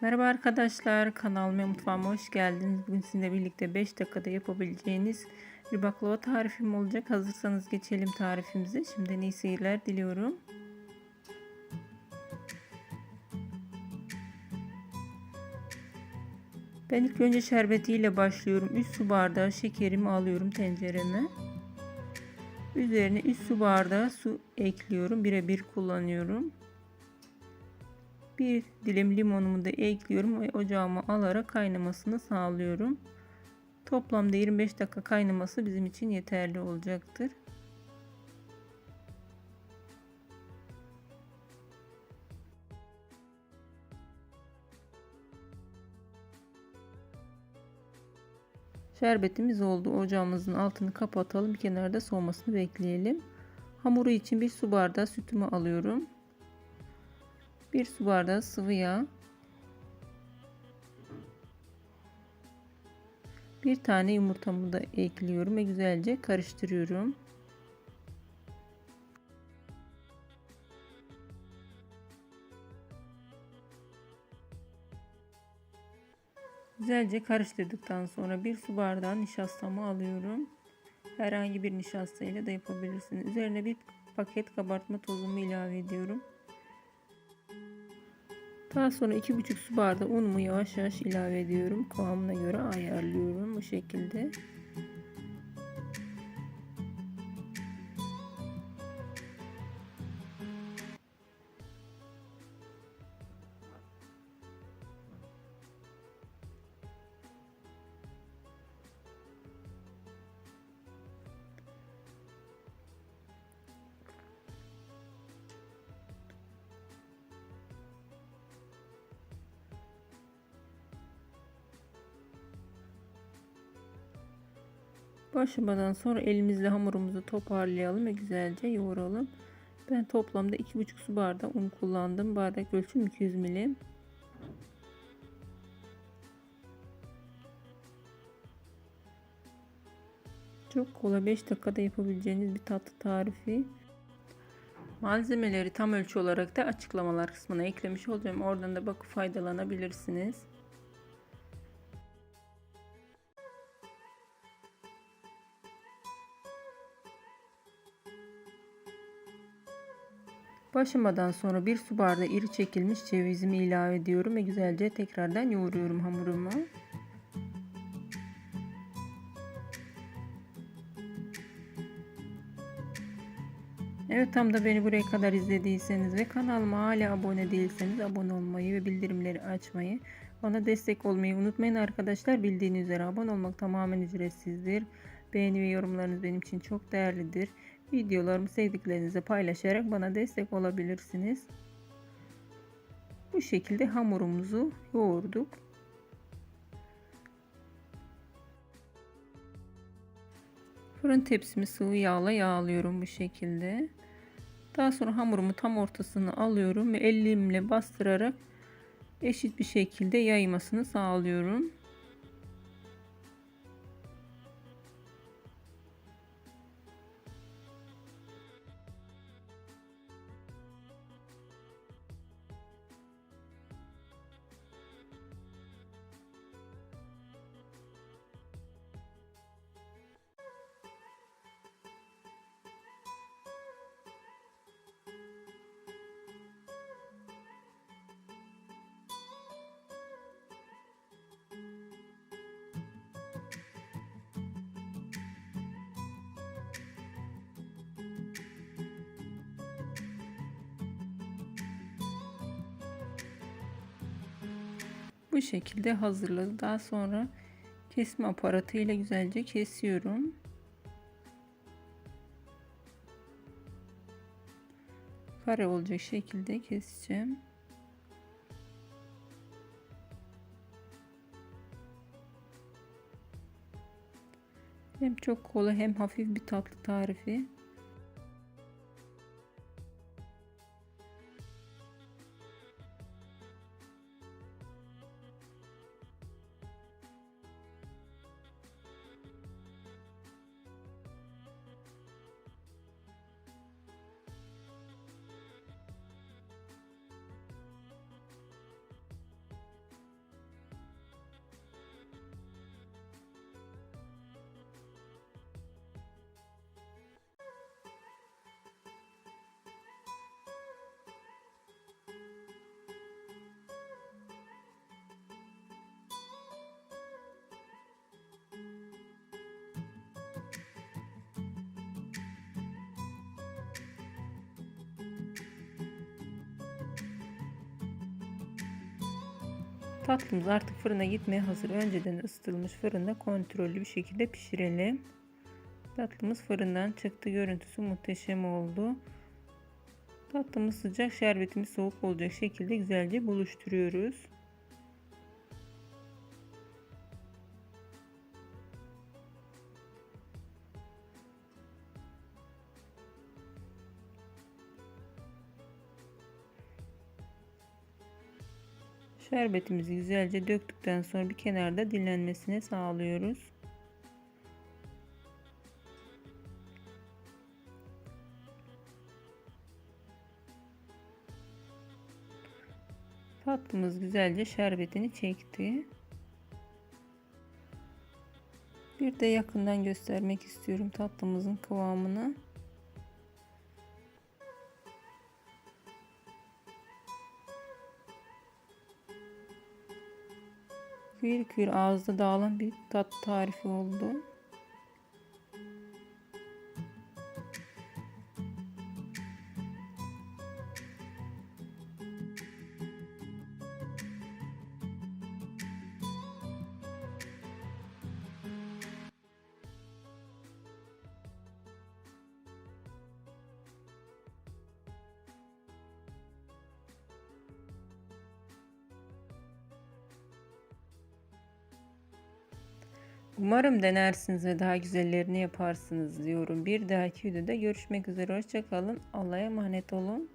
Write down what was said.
Merhaba arkadaşlar, kanalıma mutfağıma hoş geldiniz. Bugün sizinle birlikte 5 dakikada yapabileceğiniz bir baklava tarifim olacak. Hazırsanız geçelim tarifimize. Şimdiden iyi seyirler diliyorum. Ben ilk önce şerbetiyle başlıyorum. 3 su bardağı şekerimi alıyorum tencereme. Üzerine 3 su bardağı su ekliyorum. Birebir kullanıyorum. Bir dilim limonumu da ekliyorum ve ocağıma alarak kaynamasını sağlıyorum. Toplamda 25 dakika kaynaması bizim için yeterli olacaktır. Şerbetimiz oldu. Ocağımızın altını kapatalım. Bir kenarda soğumasını bekleyelim. Hamuru için bir su bardağı sütümü alıyorum. 1 su bardağı sıvı yağ. Bir tane yumurtamı da ekliyorum ve güzelce karıştırıyorum. Güzelce karıştırdıktan sonra bir su bardağı nişastamı alıyorum. Herhangi bir nişasta ile de yapabilirsiniz. Üzerine bir paket kabartma tozumu ilave ediyorum. Daha sonra 2,5 su bardağı unumu yavaş yavaş ilave ediyorum. Kıvamına göre ayarlıyorum bu şekilde. Bu aşamadan sonra elimizle hamurumuzu toparlayalım ve güzelce yoğuralım. Ben toplamda 2,5 su bardağı un kullandım. Bardak ölçüm 200 milim. Çok kolay 5 dakikada yapabileceğiniz bir tatlı tarifi. Malzemeleri tam ölçü olarak da açıklamalar kısmına eklemiş olacağım. Oradan da bakıp faydalanabilirsiniz. Başlamadan sonra bir su bardağı iri çekilmiş cevizimi ilave ediyorum ve güzelce tekrardan yoğuruyorum hamurumu. Evet tam da beni buraya kadar izlediyseniz ve kanalıma hala abone değilseniz abone olmayı ve bildirimleri açmayı bana destek olmayı unutmayın arkadaşlar. Bildiğiniz üzere abone olmak tamamen ücretsizdir. Beğeni ve yorumlarınız benim için çok değerlidir. Videolarımı sevdiklerinize paylaşarak bana destek olabilirsiniz. Bu şekilde hamurumuzu yoğurduk. Fırın tepsimi sıvı yağla yağlıyorum bu şekilde. Daha sonra hamurumu tam ortasını alıyorum ve elimle bastırarak eşit bir şekilde yaymasını sağlıyorum. Bu şekilde hazırladım. Daha sonra kesme aparatı ile güzelce kesiyorum. Kare olacak şekilde keseceğim. Hem çok kolay hem hafif bir tatlı tarifi. Tatlımız artık fırına gitmeye hazır. Önceden ısıtılmış fırında kontrollü bir şekilde pişirelim. Tatlımız fırından çıktı. Görüntüsü muhteşem oldu. Tatlımız sıcak, şerbetimiz soğuk olacak şekilde güzelce buluşturuyoruz. Şerbetimizi güzelce döktükten sonra bir kenarda dinlenmesine sağlıyoruz. Tatlımız güzelce şerbetini çekti. Bir de yakından göstermek istiyorum tatlımızın kıvamını. Kıyır kıyır ağızda dağılan bir tat tarifi oldu. Umarım denersiniz ve daha güzellerini yaparsınız diyorum. Bir dahaki videoda görüşmek üzere. Hoşçakalın. Allah'a emanet olun.